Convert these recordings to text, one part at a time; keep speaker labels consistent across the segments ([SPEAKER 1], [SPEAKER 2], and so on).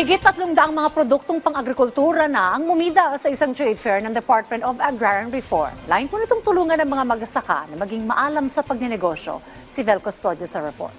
[SPEAKER 1] Higit tatlong daang mga produktong pang-agrikultura na ang mumida sa isang trade fair ng Department of Agrarian Reform. Lain po nitong tulungan ng mga magsasaka na maging maalam sa pagnenegosyo. Si Vel Custodio sa report.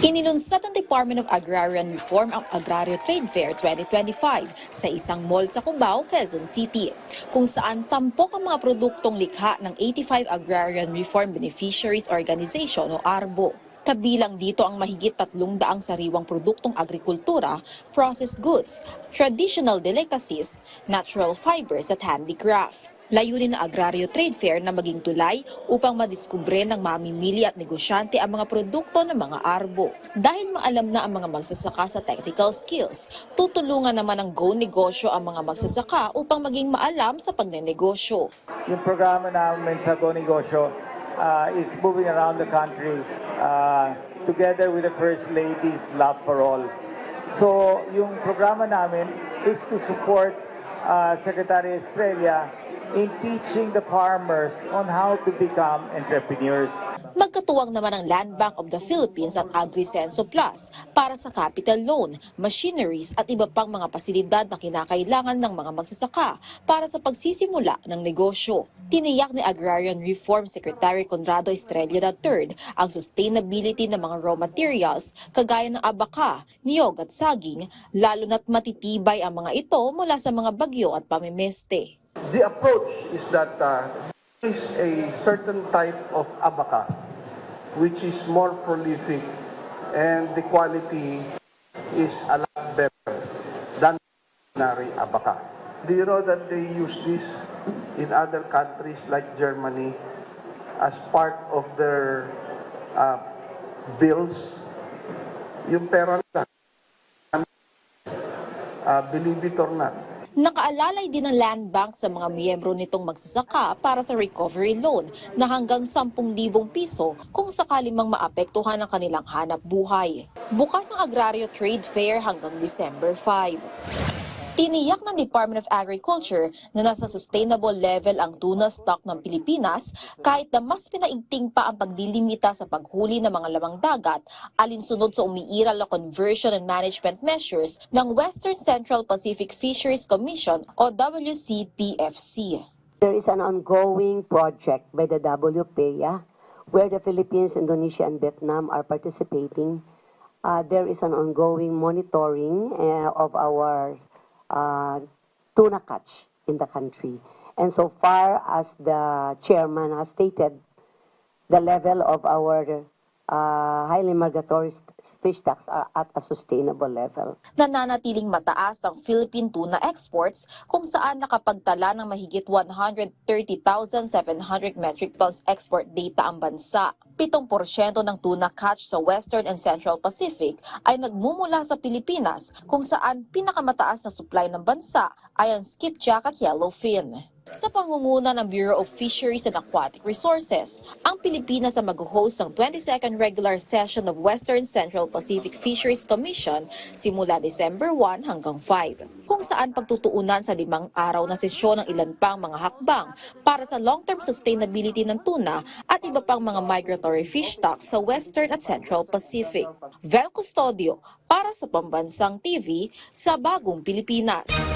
[SPEAKER 2] Inilunsad ng Department of Agrarian Reform ang Agrario Trade Fair 2025 sa isang mall sa Cubao, Quezon City, kung saan tampok ang mga produktong likha ng 85 Agrarian Reform Beneficiaries Organization o ARBO. Kabilang dito ang mahigit tatlong daang sariwang produktong agrikultura, processed goods, traditional delicacies, natural fibers at handicraft. Layunin ng Agrario Trade Fair na maging tulay upang madiskubre ng mamimili at negosyante ang mga produkto ng mga arbo. Dahil maalam na ang mga magsasaka sa technical skills, tutulungan naman ng Go Negosyo ang mga magsasaka upang maging maalam sa pagnenegosyo.
[SPEAKER 3] Yung programa namin sa Go Negosyo uh, is moving around the country uh, together with the First Lady's Love for All. So, yung programa namin is to support uh, Secretary Estrella in teaching the farmers on how to become entrepreneurs.
[SPEAKER 2] Magkatuwang naman ang Land Bank of the Philippines at AgriSenso Plus para sa capital loan, machineries at iba pang mga pasilidad na kinakailangan ng mga magsasaka para sa pagsisimula ng negosyo. Tiniyak ni Agrarian Reform Secretary Conrado Estrella III ang sustainability ng mga raw materials kagaya ng abaka, niyog at saging, lalo na't matitibay ang mga ito mula sa mga bagyo at pamimeste.
[SPEAKER 4] The approach is that uh, is a certain type of abaca which is more prolific and the quality is a lot better than ordinary abaca. Do you know that they use this in other countries like Germany as part of their uh, bills? Yung pera nila, uh, believe it or not,
[SPEAKER 2] Nakaalalay din ng Land Bank sa mga miyembro nitong magsasaka para sa recovery loan na hanggang 10,000 piso kung sakali mang maapektuhan ang kanilang hanap buhay. Bukas ang Agrario Trade Fair hanggang December 5. Tiniyak ng Department of Agriculture na nasa sustainable level ang tuna stock ng Pilipinas kahit na mas pinaigting pa ang paglilimita sa paghuli ng mga lamang dagat alinsunod sa umiiral na conversion and management measures ng Western Central Pacific Fisheries Commission o WCPFC.
[SPEAKER 5] There is an ongoing project by the WPEA where the Philippines, Indonesia, and Vietnam are participating. Uh, there is an ongoing monitoring uh, of our uh, tuna catch in the country. And so far as the chairman has stated, the level of our uh, highly migratory fish stocks are at a sustainable level.
[SPEAKER 2] nananatiling mataas ang Philippine tuna exports kung saan nakapagtala ng mahigit 130,700 metric tons export data ang bansa. 7% ng tuna catch sa Western and Central Pacific ay nagmumula sa Pilipinas kung saan pinakamataas na supply ng bansa ay ang skipjack at yellowfin. Sa pangunguna ng Bureau of Fisheries and Aquatic Resources, ang Pilipinas ang mag-host ng 22nd regular session of Western Central Pacific Fisheries Commission simula December 1 hanggang 5, kung saan pagtutuunan sa limang araw na sesyon ng ilan pang mga hakbang para sa long-term sustainability ng tuna at iba pang mga migratory fish stocks sa Western at Central Pacific. Vel Custodio para sa Pambansang TV sa Bagong Pilipinas.